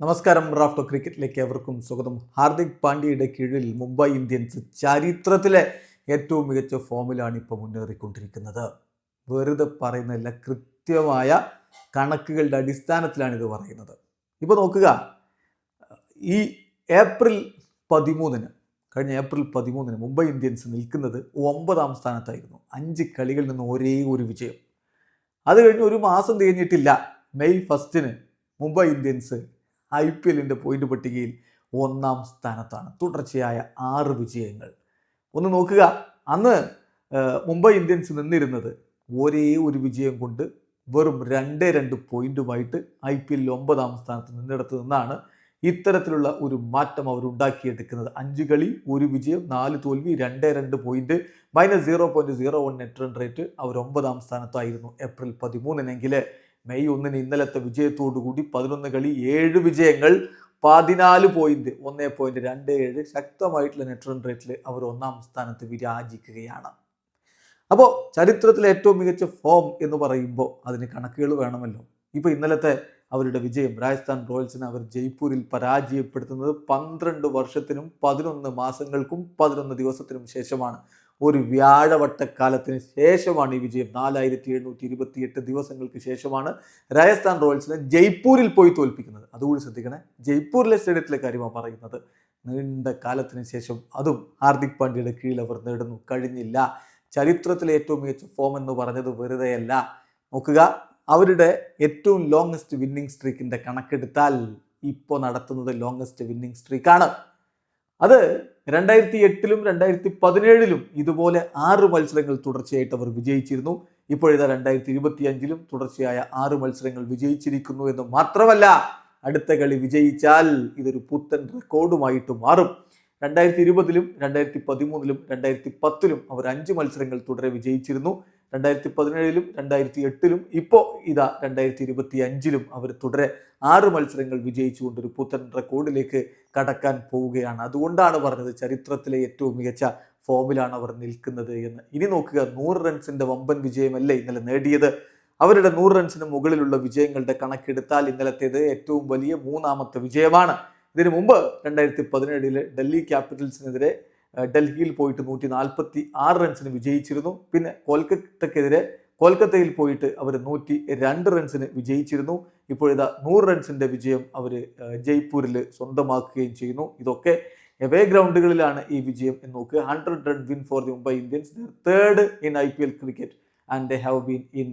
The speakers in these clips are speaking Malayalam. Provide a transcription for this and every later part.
നമസ്കാരം റാഫ്റ്റോ ക്രിക്കറ്റിലേക്ക് എവർക്കും സ്വാഗതം. ഹാർദിക് പാണ്ഡ്യയുടെ കീഴിൽ മുംബൈ ഇന്ത്യൻസ് ചരിത്രത്തിലെ ഏറ്റവും മികച്ച ഫോമിലാണ് ഇപ്പോൾ മുന്നേറിക്കൊണ്ടിരിക്കുന്നത്. വെറുതെ പറയുന്നില്ല കൃത്യമായ കണക്കുകളുടെ അടിസ്ഥാനത്തിലാണ് ഇത് പറയുന്നത്. ഇപ്പോൾ നോക്കുക ഈ ഏപ്രിൽ പതിമൂന്നിന് കഴിഞ്ഞ ഏപ്രിൽ പതിമൂന്നിന് മുംബൈ ഇന്ത്യൻസ് നിൽക്കുന്നത് ഒമ്പതാം സ്ഥാനത്തായിരുന്നു. അഞ്ച് കളികളിൽ നിന്ന് ഒരേ ഒരു വിജയം. അത് കഴിഞ്ഞ് ഒരു മാസം തികഞ്ഞിട്ടില്ല. മെയ് ഫസ്റ്റിന് മുംബൈ ഇന്ത്യൻസ് ഐ പി എല്ലിന്റെ പോയിന്റ് പട്ടികയിൽ ഒന്നാം സ്ഥാനത്താണ്. തുടർച്ചയായ ആറ് വിജയങ്ങൾ. ഒന്ന് നോക്കുക. അന്ന് മുംബൈ ഇന്ത്യൻസ് നിന്നിരുന്നത് ഒരേ ഒരു വിജയം കൊണ്ട് വെറും രണ്ട് രണ്ട് പോയിന്റുമായിട്ട് ഐ പി എല്ലിൽ ഒമ്പതാം സ്ഥാനത്ത് നിന്നിടത്ത് നിന്നാണ് ഇത്തരത്തിലുള്ള ഒരു മാറ്റം അവർ ഉണ്ടാക്കിയെടുക്കുന്നത്. അഞ്ച് കളി ഒരു വിജയം നാല് തോൽവി രണ്ട് രണ്ട് point minus zero point zero one net run rate അവർ ഒമ്പതാം സ്ഥാനത്തായിരുന്നു ഏപ്രിൽ പതിമൂന്നിനെങ്കിൽ. മെയ് ഒന്നിന് ഇന്നലത്തെ വിജയത്തോടു കൂടി പതിനൊന്ന് കളി ഏഴ് വിജയങ്ങൾ പതിനാല് പോയിന്റ് ഒന്നേ പോയിന്റ് രണ്ട് ഏഴ് ശക്തമായിട്ടുള്ള നെറ്റ് റൺ റേറ്റിൽ അവർ ഒന്നാം സ്ഥാനത്ത് വിരാജിക്കുകയാണ്. അപ്പോൾ ചരിത്രത്തിലെ ഏറ്റവും മികച്ച ഫോം എന്ന് പറയുമ്പോൾ അതിന് കണക്കുകൾ വേണമല്ലോ. ഇപ്പോൾ ഇന്നലത്തെ അവരുടെ വിജയം രാജസ്ഥാൻ റോയൽസിനെ അവർ ജയ്പൂരിൽ പരാജയപ്പെടുത്തുന്നത് പന്ത്രണ്ട് വർഷത്തിനും പതിനൊന്ന് മാസങ്ങൾക്കും പതിനൊന്ന് ദിവസത്തിനും ശേഷമാണ്. ഒരു വ്യാഴവട്ടക്കാലത്തിന് ശേഷമാണ് ഈ വിജയം. നാലായിരത്തി എഴുന്നൂറ്റി ഇരുപത്തി എട്ട് ദിവസങ്ങൾക്ക് ശേഷമാണ് രാജസ്ഥാൻ റോയൽസിനെ ജയ്പൂരിൽ പോയി തോൽപ്പിക്കുന്നത്. അതുകൂടി ശ്രദ്ധിക്കണേ. ജയ്പൂരിലെ സ്റ്റേഡിയത്തിലെ കാര്യമാണ് പറയുന്നത്. നീണ്ട കാലത്തിന് ശേഷം അതും ഹാർദിക് പാണ്ഡ്യയുടെ കീഴിൽ അവർ നേടുന്നു. കഴിഞ്ഞില്ല. ചരിത്രത്തിലെ ഏറ്റവും മികച്ച ഫോം എന്ന് പറഞ്ഞത് വെറുതെയല്ല. നോക്കുക. അവരുടെ ഏറ്റവും ലോങ്സ്റ്റ് വിന്നിംഗ് സ്ട്രീക്കിന്റെ കണക്കെടുത്താൽ ഇപ്പോൾ നടത്തുന്നത് ലോങ്സ്റ്റ് വിന്നിംഗ് സ്ട്രീക്കാണ് അത് രണ്ടായിരത്തി എട്ടിലും രണ്ടായിരത്തി പതിനേഴിലും ഇതുപോലെ ആറ് മത്സരങ്ങൾ തുടർച്ചയായിട്ട് അവർ വിജയിച്ചിരുന്നു. ഇപ്പോഴിതാ രണ്ടായിരത്തി ഇരുപത്തി അഞ്ചിലും തുടർച്ചയായ ആറ് മത്സരങ്ങൾ വിജയിച്ചിരിക്കുന്നു എന്ന് മാത്രമല്ല അടുത്ത കളി വിജയിച്ചാൽ ഇതൊരു പുത്തൻ റെക്കോർഡുമായിട്ട് മാറും. രണ്ടായിരത്തി ഇരുപതിലും രണ്ടായിരത്തി പതിമൂന്നിലും രണ്ടായിരത്തി പത്തിലും അവർ അഞ്ച് മത്സരങ്ങൾ തുടരെ വിജയിച്ചിരുന്നു. രണ്ടായിരത്തി പതിനേഴിലും രണ്ടായിരത്തി എട്ടിലും ഇപ്പോൾ ഇതാ രണ്ടായിരത്തി ഇരുപത്തി അഞ്ചിലും അവർ തുടരെ ആറ് മത്സരങ്ങൾ വിജയിച്ചുകൊണ്ട് ഒരു പുത്തൻ റെക്കോർഡിലേക്ക് കടക്കാൻ പോവുകയാണ്. അതുകൊണ്ടാണ് പറഞ്ഞത് ചരിത്രത്തിലെ ഏറ്റവും മികച്ച ഫോമിലാണ് അവർ നിൽക്കുന്നത് എന്ന്. ഇനി നോക്കുക നൂറ് റൺസിന്റെ വമ്പൻ വിജയമല്ലേ ഇന്നലെ നേടിയത്? അവരുടെ നൂറ് റൺസിന് മുകളിലുള്ള വിജയങ്ങളുടെ കണക്കെടുത്താൽ ഇന്നലത്തേത് ഏറ്റവും വലിയ മൂന്നാമത്തെ വിജയമാണ്. ഇതിനു മുമ്പ് രണ്ടായിരത്തി പതിനേഴിൽ ഡൽഹി ക്യാപിറ്റൽസിനെതിരെ ഡൽഹിയിൽ പോയിട്ട് നൂറ്റി നാൽപ്പത്തി ആറ് റൺസിന് വിജയിച്ചിരുന്നു. പിന്നെ കൊൽക്കത്തക്കെതിരെ കൊൽക്കത്തയിൽ പോയിട്ട് അവർ നൂറ്റി രണ്ട് റൺസിന് വിജയിച്ചിരുന്നു. ഇപ്പോഴിതാ നൂറ് റൺസിന്റെ വിജയം അവർ ജയ്പൂരിൽ സ്വന്തമാക്കുകയും ചെയ്യുന്നു. ഇതൊക്കെ എവേ ഗ്രൗണ്ടുകളിലാണ് ഈ വിജയം എന്ന് നോക്കുക. Hundred run win for the Mumbai Indians. Third in I P L cricket and they have been in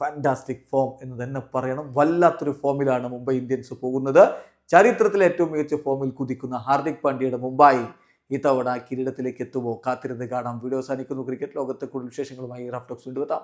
fantastic form എന്ന് തന്നെ പറയണം. വല്ലാത്തൊരു ഫോമിലാണ് മുംബൈ ഇന്ത്യൻസ് പോകുന്നത്. ചരിത്രത്തിലെ ഏറ്റവും മികച്ച ഫോമിൽ കുതിക്കുന്ന ഹാർദിക് പാണ്ഡ്യയുടെ മുംബൈ. ഇത്തവണ കിരീടത്തിലേക്ക് എത്തുമോ? കാത്തിരുന്ന് കാണാം. വീഡിയോ അവസാനിക്കുന്നു. ക്രിക്കറ്റ് ലോകത്തെ കൂടുതൽ വിശേഷങ്ങളുമായി റഫ്റ്റോക്സ് കൊണ്ടുവെത്താം